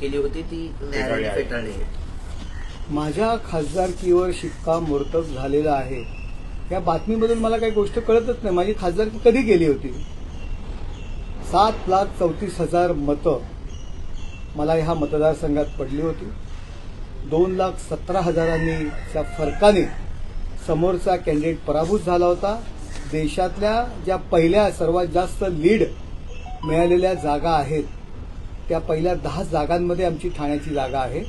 केली होती ती न्यायालयाने फेटाळली आहे. माझ्या खासदारकीवर शिक्कामोर्तब झालेला आहे. या बातमीमधून मला काही गोष्ट कळतच नाही. माझी खासदारकी कधी गेली होती? सात लाख चौतीस हजार मतं. मला ह्या मतदारसंघात पडली होती. दोन लाख सतरा हजारांनीच्या फरकाने समोरचा कॅन्डिडेट पराभूत झाला होता. देशातल्या ज्या पहिल्या सर्वात जास्त लीड मिळालेल्या जागा आहेत त्या पहिल्या दहा जागांमध्ये आमची ठाण्याची जागा आहे.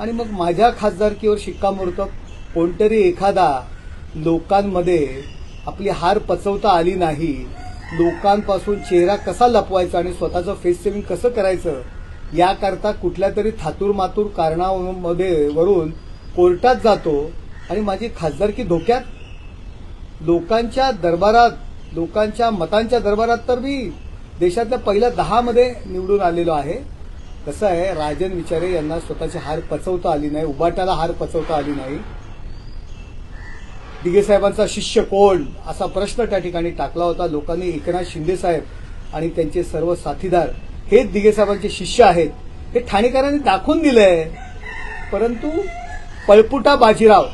आणि मग माझ्या खासदारकीवर शिक्कामोर्तब कोणतरी एखादा लोकांमध्ये आपली हार पचवता आली नाही. लोकांपासून चेहरा कसा लपवायचा आणि स्वतःचं फेस सेव्हिंग कसं करायचं याकरता कुठल्या तरी थातूर मातूर कारणामध्ये वरून कोर्टात जातो. आणि माझी खासदारकी धोक्यात? लोकांच्या दरबारात लोकांच्या मतांच्या दरबारात तर मी देशातल्या पहिल्या दहामध्ये निवडून आलेलो आहे. कसं आहे राजन विचारे यांना स्वतःची हार पचवता आली नाही उबाटाला हार पचवता आली नाही. दिगे साहेबांचा शिष्य कोण? असा प्रश्न त्या ठिकाणी टाकला होता. लोकांनी एकनाथ शिंदे साहेब आणि त्यांचे सर्व साथीदार हेच दिगे साहेबांचे शिष्य आहेत. हे ठाणेकरांनी दाखवून दिलंय. परंतु पळपुटा बाजीराव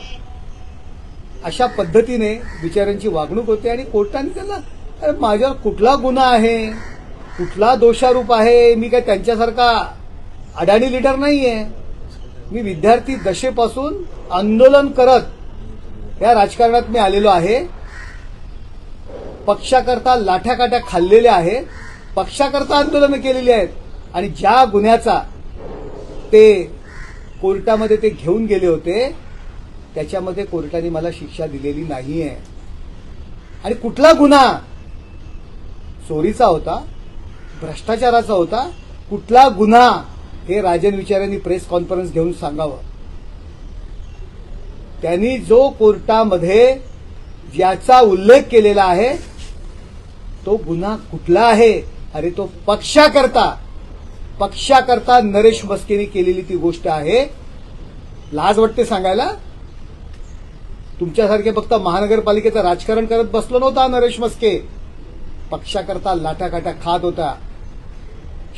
अशा पद्धतीने बिचाऱ्यांची वागणूक होते आणि कोर्टाने त्यांना अरे माझ्यावर कुठला गुन्हा आहे? कुठला दोषारूप आहे मी काय त्यांच्यासारखा अडाणी लिडर नाहीये? मी विद्यार्थी दशेपासून आंदोलन करत या राजकारणात मी आलेलो आहे. पक्षाकरता लाठ्याकाठ्या खाल्लेल्या आहेत. पक्षाकरता आंदोलनं केलेली आहेत. आणि ज्या गुन्ह्याचा ते कोर्टामध्ये ते घेऊन गेले होते त्याच्यामध्ये कोर्टाने मला शिक्षा दिलेली नाहीये. आणि कुठला गुन्हा? चोरीचा होता. भ्रष्टाचाराचा होता कुठला गुन्हा हे राजन विचारांनी प्रेस कॉन्फरन्स घेऊन सांगावं. त्यांनी जो कोर्टामध्ये ज्याचा उल्लेख केलेला आहे तो गुन्हा कुठला आहे? अरे तो पक्षाकरता पक्षाकरता नरेश मस्केनी केलेली ती गोष्ट आहे. लाज वाटते सांगायला? तुमच्यासारखे फक्त महानगरपालिकेचं राजकारण करत बसलो नव्हता नरेश मस्के पक्षाकरता लाटाकाटा खात होता.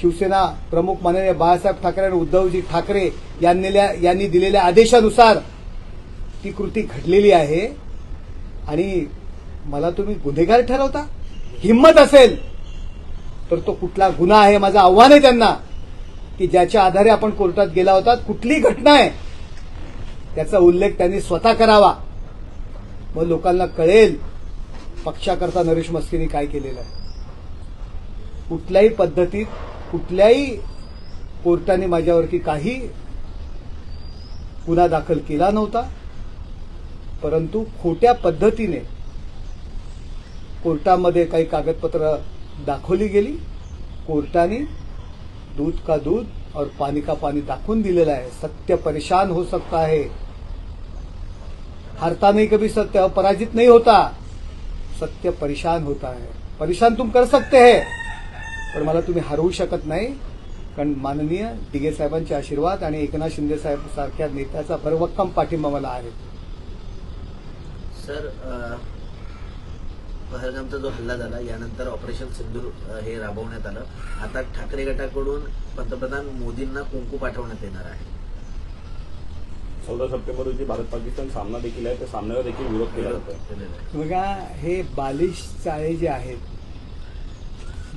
शिवसेना प्रमुख माननीय बाळासाहेब ठाकरे आणि उद्धवजी ठाकरे यांनी यांनी दिलेल्या आदेशानुसार ती कृती घडलेली आहे. आणि मला तुम्ही गुन्हेगार ठरवता? हिंमत असेल तर तो कुठला गुन्हा आहे माझं आव्हान आहे त्यांना की ज्याच्या आधारे आपण कोर्टात गेला होता कुठली घटना आहे त्याचा उल्लेख त्यांनी स्वतः करावा. मग लोकांना कळेल पक्षाकरता नरेश मस्केनी काय केलेलं आहे. कुठल्याही पद्धतीत कुठल्याही कोर्टाने माझ्यावरती काही गुन्हा दाखल केला नव्हता. परंतु खोट्या पद्धतीने कोर्टामध्ये काही कागदपत्र दाखवली गेली. कोर्टाने दूध का दूध और पाणी का पाणी दाखवून दिलेलं आहे. सत्य परेशान हो सकता है. हारता नहीं कभी सत्य पराजित नहीं होता. सत्य परेशान होता है. परेशान तुम कर सकते हैं. पण मला तुम्ही हरवू शकत नाही. कारण माननीय दिगे साहेबांचे आशीर्वाद आणि एकनाथ शिंदे साहेब सारख्या नेत्याचा भरभक्कम पाठिंबा मला आहे. सर पहलगामचा जो हल्ला झाला यानंतर ऑपरेशन सिंधूर अ, हे राबवण्यात आलं. आता ठाकरे गटाकडून पंतप्रधान मोदींना कुंकू पाठवण्यात येणार आहे. चौदा सप्टेंबर रोजी भारत पाकिस्तान सामना देखील आहे त्या सामन्याला देखील विरोध केला जातो. बघा हे बालिश चाळे जे आहेत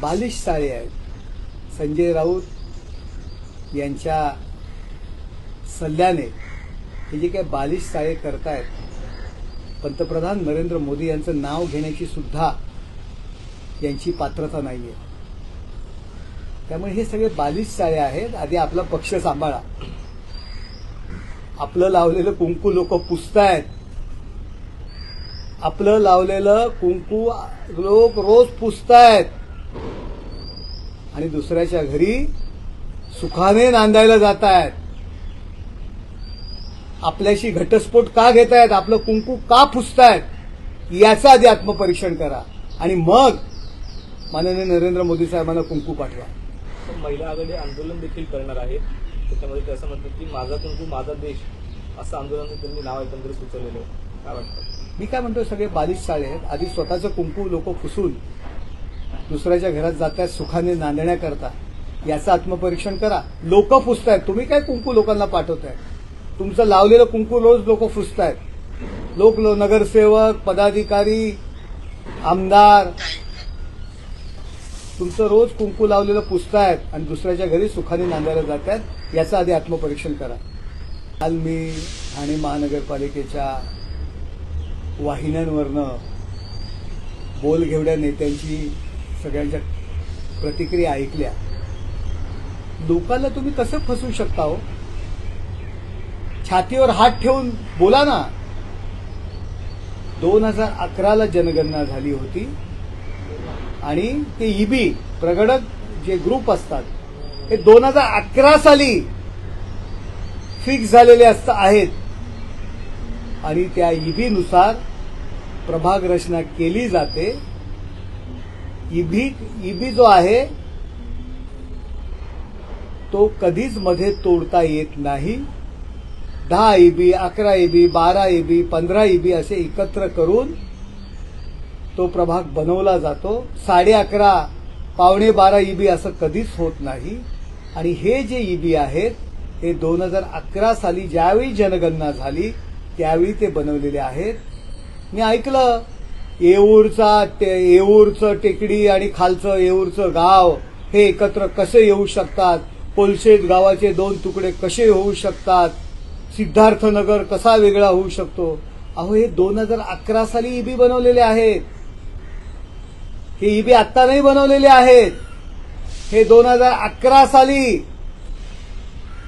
बालिश साळे आहेत. संजय राऊत यांच्या सल्ल्याने हे जे काही बालिश साळे करतायत पंतप्रधान नरेंद्र मोदी यांचं नाव घेण्याची सुद्धा यांची पात्रता नाही आहे त्यामुळे हे सगळे बालिश साळे आहेत. आधी आपला पक्ष सांभाळा. आपलं लावलेलं कुंकू लोक पुसतायत. आपलं लावलेलं कुंकू लोक रोज पुसतायत. आणि दुसऱ्याच्या घरी सुखाने नांदायला जात आहेत आपल्याशी घटस्फोट का घेत आहेत आपलं कुंकू का पुसतायत याचं आधी आत्मपरीक्षण करा. आणि मग माननीय नरेंद्र मोदी साहेबांना कुंकू पाठवा. महिला आघाडी आंदोलन देखील करणार आहे. त्याच्यामध्ये ते असं म्हणतात की माझा कुंकू माझा देश असं आंदोलन त्यांनी नाव एकंदरीत सुचवलेलं आहे. काय वाटतं? मी काय म्हणतो सगळे बालिश चाळे आहेत. आधी स्वतःचं कुंकू लोक पुसून दुसऱ्याच्या घरात जाताय सुखाने नांदण्याकरता याचं आत्मपरीक्षण करा. लोक फुसतायत तुम्ही काय कुंकू लोकांना पाठवताय तुमचं लावलेलं कुंकू रोज लोक फुसतायत लोक नगरसेवक पदाधिकारी आमदार. तुमचं रोज कुंकू लावलेलं पुसतायत आणि दुसऱ्याच्या घरी सुखाने नांदायला जात आहेत याचं आधी आत्मपरीक्षण करा. काल मी ठाणे महानगरपालिकेच्या वाहिन्यांवरनं बोलघेवड्या नेत्यांची सगळ्यांच्या प्रतिक्रिया ऐकल्या. लोकांना तुम्ही कसं फसवू शकता हो? छातीवर हात ठेवून बोला ना. दोन हजार अकराला जनगणना झाली होती आणि ते ईबी प्रगडक जे ग्रुप असतात हे दोन हजार अकरा साली फिक्स झालेले असत आहेत. आणि त्या ईबीनुसार प्रभाग रचना केली जाते. इबी इबी जो आहे तो कधीच मध्ये तोडता येत नाही. दहा ईबी अकरा ईबी बारा ईबी पंधरा ईबी असे एकत्र करून तो प्रभाग बनवला जातो. साडे अकरा पावणे बारा ईबी असं कधीच होत नाही. आणि हे जे ईबी आहेत हे दोन हजार अकरा साली ज्यावेळी जनगणना झाली त्यावेळी ते बनवलेले आहेत. मी ऐकलं येऊरचा ते येऊरचं टेकडी आणि खालचं येऊरचं गाव हे एकत्र कसे येऊ शकतात? पोलशेत गावाचे दोन तुकडे कसे होऊ शकतात? सिद्धार्थनगर कसा वेगळा होऊ शकतो? अहो हे दोन हजार अकरा साली ईबी बनवलेले आहेत. हे ईबी आत्ता नाही बनवलेले आहेत. हे दोन हजार अकरा साली.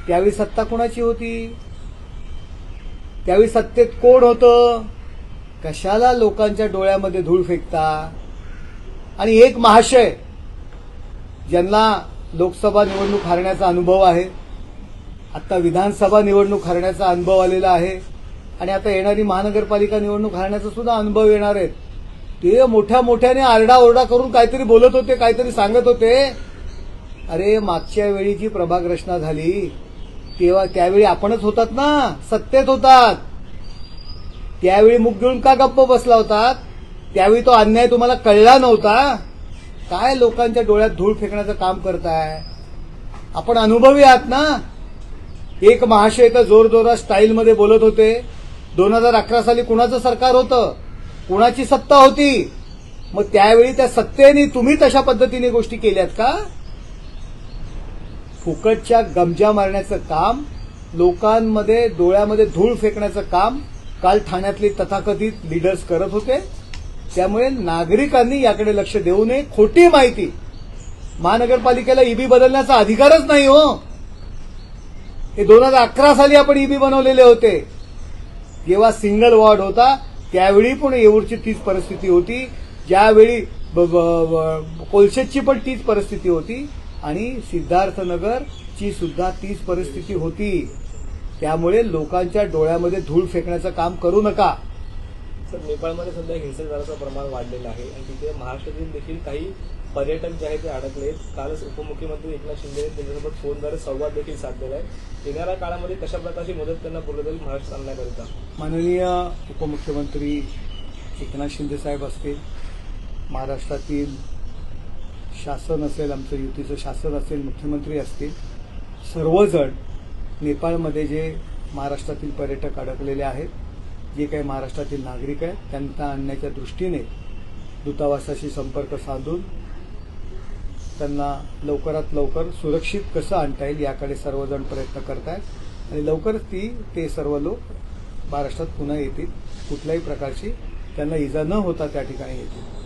त्यावेळी सत्ता कोणाची होती? त्यावेळी सत्तेत कोण होतं? कशाला लोकांच्या डोळ्यामध्ये धूळ फेकता? आणि एक महाशय ज्यांना लोकसभा निवडणूक हरण्याचा अनुभव आहे आता विधानसभा निवडणूक हरण्याचा अनुभव आलेला आहे आणि आता येणारी महानगरपालिका निवडणूक हरण्याचा सुद्धा अनुभव येणार आहेत. ते मोठ्या मोठ्याने आरडाओरडा करून काहीतरी बोलत होते काहीतरी सांगत होते. अरे मागच्या वेळी जी प्रभाग रचना झाली तेव्हा त्यावेळी आपणच होतात ना सत्तेत होतात. त्यावेळी मुख घेऊन का गप्प बसला होता? त्यावेळी तो अन्याय तुम्हाला कळला नव्हता? काय लोकांच्या डोळ्यात धूळ फेकण्याचं काम करताय? आपण अनुभवी आहात ना? एक महाशय तर जोरजोरात स्टाईलमध्ये बोलत होते. दोन हजार अकरा साली कुणाचं सरकार होतं? कुणाची सत्ता होती? मग त्यावेळी त्या सत्तेने तुम्ही तशा पद्धतीने गोष्टी केल्यात का? फुकटच्या गमजा मारण्याचं काम लोकांमध्ये डोळ्यामध्ये धूळ फेकण्याचं काम काल ठाण्यातले तथाकथित लीडर्स करत होते. त्यामुळे नागरिकांनी याकडे लक्ष देऊ नये. खोटी माहिती. महानगरपालिकेला ईबी बदलण्याचा अधिकारच नाही हो. हे दोन हजार अकरा साली आपण ईबी बनवलेले होते. जेव्हा सिंगल वॉर्ड होता त्यावेळी पण येऊरची तीच परिस्थिती होती. ज्यावेळी ब- ब- कोलशेतची पण तीच परिस्थिती होती. आणि सिद्धार्थनगरची सुद्धा तीच परिस्थिती होती. त्यामुळे लोकांच्या डोळ्यामध्ये धूळ फेकण्याचं काम करू नका. सर नेपाळमध्ये सध्या हिंसाचाराचं प्रमाण वाढलेलं आहे आणि तिथे महाराष्ट्रातील देखील काही पर्यटक जे आहेत ते अडकले कालच उपमुख्यमंत्री एकनाथ शिंदे यांनी त्यांच्यासोबत फोनद्वारे संवाद देखील साधलेला आहे. येणाऱ्या काळामध्ये कशा प्रकारची मदत त्यांना बोललं जाईल महाराष्ट्र आणण्याकरिता माननीय उपमुख्यमंत्री एकनाथ शिंदे साहेब असतील महाराष्ट्रातील शासन असेल आमचं युतीचं शासन असेल मुख्यमंत्री असतील सर्वजण नेपाळमध्ये जे महाराष्ट्रातील पर्यटक अडकलेले आहेत जे काही महाराष्ट्रातील नागरिक आहेत त्यांना आणण्याच्या दृष्टीने दूतावासाशी संपर्क साधून त्यांना लवकरात लवकर सुरक्षित कसं आणता येईल याकडे सर्वजण प्रयत्न करत आहेत आणि लवकरच ती ते सर्व लोक महाराष्ट्रात पुन्हा येतील. कुठल्याही प्रकारची त्यांना इजा न होता त्या ठिकाणी येतील.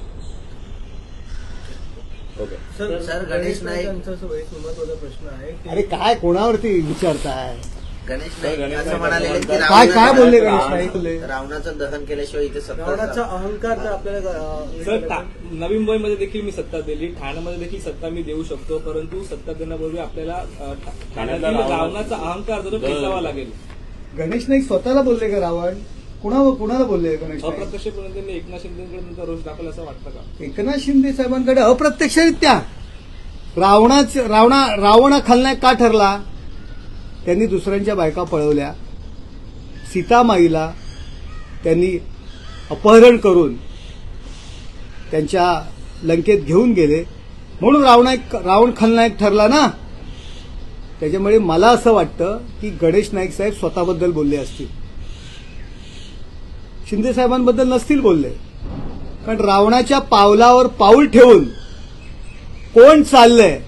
सर सर गणेश नाईक एक महत्त्वाचा प्रश्न आहे की अरे काय कोणावरती विचारताय? गणेश नाईक गणेश असं म्हणाले की काय रावणाचं- काय बोलले गणेश नाईक बोलले? रावणाचं दहन केल्याशिवाय इथे सत्ता रावणाचा अहंकार तर आपल्याला टा- नवी मुंबईमध्ये देखील मी सत्ता दिली. ठाण्यामध्ये देखील सत्ता मी देऊ शकतो परंतु सत्ता देण्यापूर्वी आपल्याला अ, ठा- ठाण्यातील रावणाचा अहंकार जरूर फेसावा लागेल. गणेश नाईक स्वतःला बोलले का रावण? कुणा कुणाला बोलले गणेश नाईक अप्रत्यक्षपणे त्यांनी एकनाथ शिंदेकडे त्यांचा रोष दाखवला असं वाटतं का? एकनाथ शिंदे साहेबांकडे अप्रत्यक्षरित्या रावणाच रावणा रावण खलनायक का ठरला? त्यांनी दुसऱ्यांच्या बायका पळवल्या. सीतामाईला त्यांनी अपहरण करून त्यांच्या लंकेत घेऊन गेले. म्हणून रावणायक रावण खलनायक ठरला ना? त्याच्यामुळे मला असं वाटतं की गणेश नाईक साहेब स्वतःबद्दल बोलले असतील. शिंदे साहेबांबद्दल नसतील बोलले. कारण रावणाच्या पावलावर पाऊल ठेवून कोण चाललंय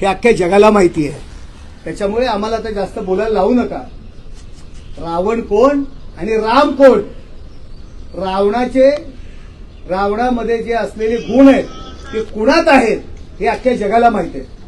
हे अख्ख्या जगाला माहिती आहे. त्याच्यामुळे आम्हाला आता जास्त बोलायला लावू नका. रावण कोण आणि राम कोण? रावणाचे रावणामध्ये जे असलेले गुण आहेत ते कुणात आहेत हे अख्ख्या जगाला माहिती आहे.